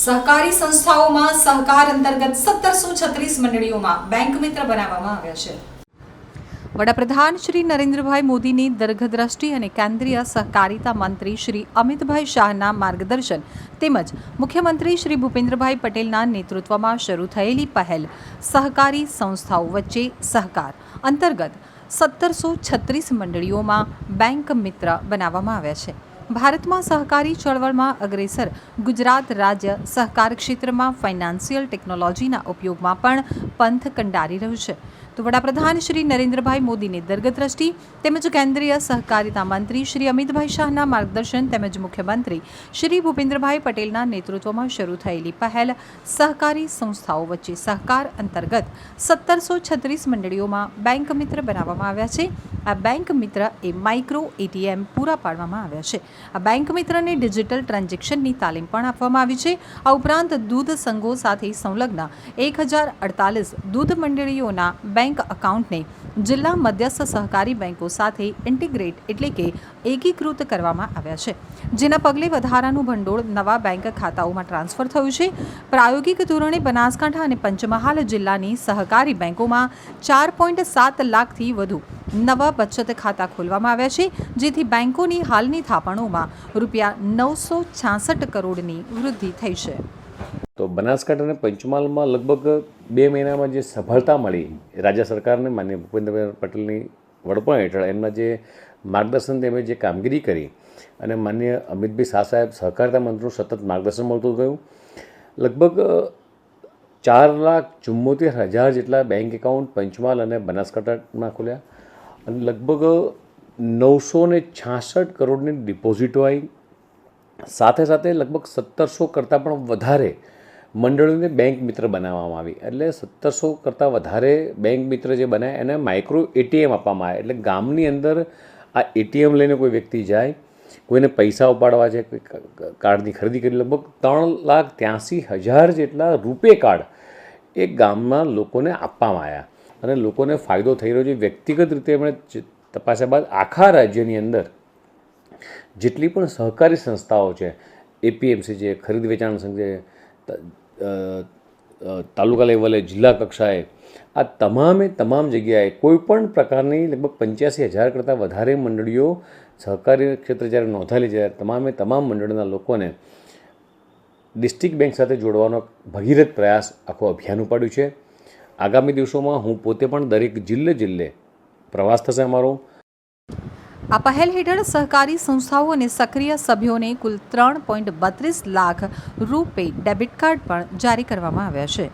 સહકારી સંસ્થાઓમાં સહકાર અંતર્ગત સત્તરસો છત્રીસ મંડળીઓમાં બેંક મિત્ર બનાવવામાં આવ્યા છે. વડાપ્રધાન શ્રી નરેન્દ્રભાઈ મોદીની દીર્ઘદ્રષ્ટિ અને કેન્દ્રીય સહકારિતા મંત્રી શ્રી અમિતભાઈ શાહના માર્ગદર્શન તેમજ મુખ્યમંત્રી શ્રી ભૂપેન્દ્રભાઈ પટેલના નેતૃત્વમાં શરૂ થયેલી પહેલ સહકારી સંસ્થાઓ વચ્ચે સહકાર અંતર્ગત સત્તરસો છત્રીસ મંડળીઓમાં બેંક મિત્ર બનાવવામાં આવ્યા છે. ભારતમાં સહકારી ચળવળમાં અગ્રેસર ગુજરાત રાજ્ય સહકાર ક્ષેત્રમાં ફાઇનાન્સિયલ ટેકનોલોજીના ઉપયોગમાં પણ પંથ કંડારી રહ્યું છે. તો વડાપ્રધાન શ્રી નરેન્દ્રભાઈ મોદીની દીર્ઘદ્રષ્ટિ તેમજ કેન્દ્રીય સહકારિતા મંત્રી શ્રી અમિતભાઈ શાહના માર્ગદર્શન તેમજ મુખ્યમંત્રી શ્રી ભૂપેન્દ્રભાઈ પટેલના નેતૃત્વમાં શરૂ થયેલી પહેલ સહકારી સંસ્થાઓ વચ્ચે સહકાર અંતર્ગત સત્તરસો છત્રીસ મંડળીઓમાં બેંક મિત્ર બનાવવામાં આવ્યા છે. આ બેંક મિત્ર એ માઇક્રો એટીએમ પૂરા પાડવામાં આવ્યા છે. આ બેંક મિત્રને ડિજિટલ ટ્રાન્ઝેક્શનની તાલીમ પણ આપવામાં આવી છે. આ ઉપરાંત દૂધ સંઘો સાથે સંલગ્ન એક હજાર અડતાલીસ દૂધ મંડળીઓના બેંક એકાઉન્ટને જિલ્લા મધ્યસ્થ સહકારી બેંકો સાથે ઇન્ટિગ્રેટ એટલે કે એકીકૃત કરવામાં આવ્યા છે. જેના પગલે વધારાનું ભંડોળ નવા બેંક ખાતાઓમાં ટ્રાન્સફર થયું છે. પ્રાયોગિક ધોરણે બનાસકાંઠા અને પંચમહાલ જિલ્લાની સહકારી બેંકોમાં ચાર પોઈન્ટ સાત લાખથી વધુ નવા બચત ખાતા ખોલવામાં આવ્યા છે, જેથી બેંકોની હાલની થાપણોમાં રૂપિયા નવસો છાસઠ કરોડની વૃદ્ધિ થઈ છે. તો બનાસકાંઠા અને પંચમહાલમાં લગભગ બે મહિનામાં જે સફળતા મળી રાજ્ય સરકારને માન્ય ભૂપેન્દ્રભાઈ પટેલની વડપણ હેઠળ એમના જે માર્ગદર્શન તેમણે જે કામગીરી કરી અને માન્ય અમિતભાઈ શાહ સાહેબ સહકારિતા મંત્રીનું સતત માર્ગદર્શન મળતું ગયું. લગભગ ચાર લાખ ચુમ્મોતેર હજાર જેટલા બેંક એકાઉન્ટ પંચમહાલ અને બનાસકાંઠામાં ખોલ્યા. અને લગભગ નવસો ને છાસઠ કરોડની ડિપોઝિટો આવી સાથે સાથે લગભગ સત્તરસો કરતાં પણ વધારે મંડળોને બેંક મિત્ર બનાવવામાં આવી. એટલે સત્તરસો કરતાં વધારે બેંક મિત્ર જે બનાવે એને માઇક્રો એટીએમ આપવામાં આવે. એટલે ગામની અંદર આ એટીએમ લઈને કોઈ વ્યક્તિ જાય, કોઈને પૈસા ઉપાડવા છે, કોઈ કાર્ડની ખરીદી કરી, લગભગ ત્રણ લાખ ત્યાંસી હજાર જેટલા રૂપે કાર્ડ એ ગામમાં લોકોને આપવામાં આવ્યા. અને લોકોને ફાયદો થઈ રહ્યો છે. વ્યક્તિગત રીતે એમણે તપાસ્યા બાદ આખા રાજ્યની અંદર જેટલી પણ સહકારી સંસ્થાઓ છે એપીએમસી છે ખરીદ વેચાણ સંઘ છે તાલુકા લેવલે, જિલ્લા કક્ષાએ, આ તમામે તમામ જગ્યાએ કોઈપણ પ્રકારની લગભગ પંચ્યાસી હજાર કરતાં વધારે મંડળીઓ સહકારી ક્ષેત્રે જ્યારે નોંધાયેલી છે તમામે તમામ મંડળના લોકોને ડિસ્ટ્રિક્ટ બેંક સાથે જોડવાનો ભગીરથ પ્રયાસ આખું અભિયાન ઉપાડ્યું છે. આગામી દિવસોમાં હું પોતે પણ દરેક જિલ્લે જિલ્લે પ્રવાસ થશે અમારો. આ પહેલ હેઠળ સહકારી સંસ્થાઓ અને સક્રિય સભ્યોને કુલ ત્રણ પોઈન્ટ બત્રીસ લાખ રૂપે ડેબિટ કાર્ડ પણ જારી કરવામાં આવ્યા છે.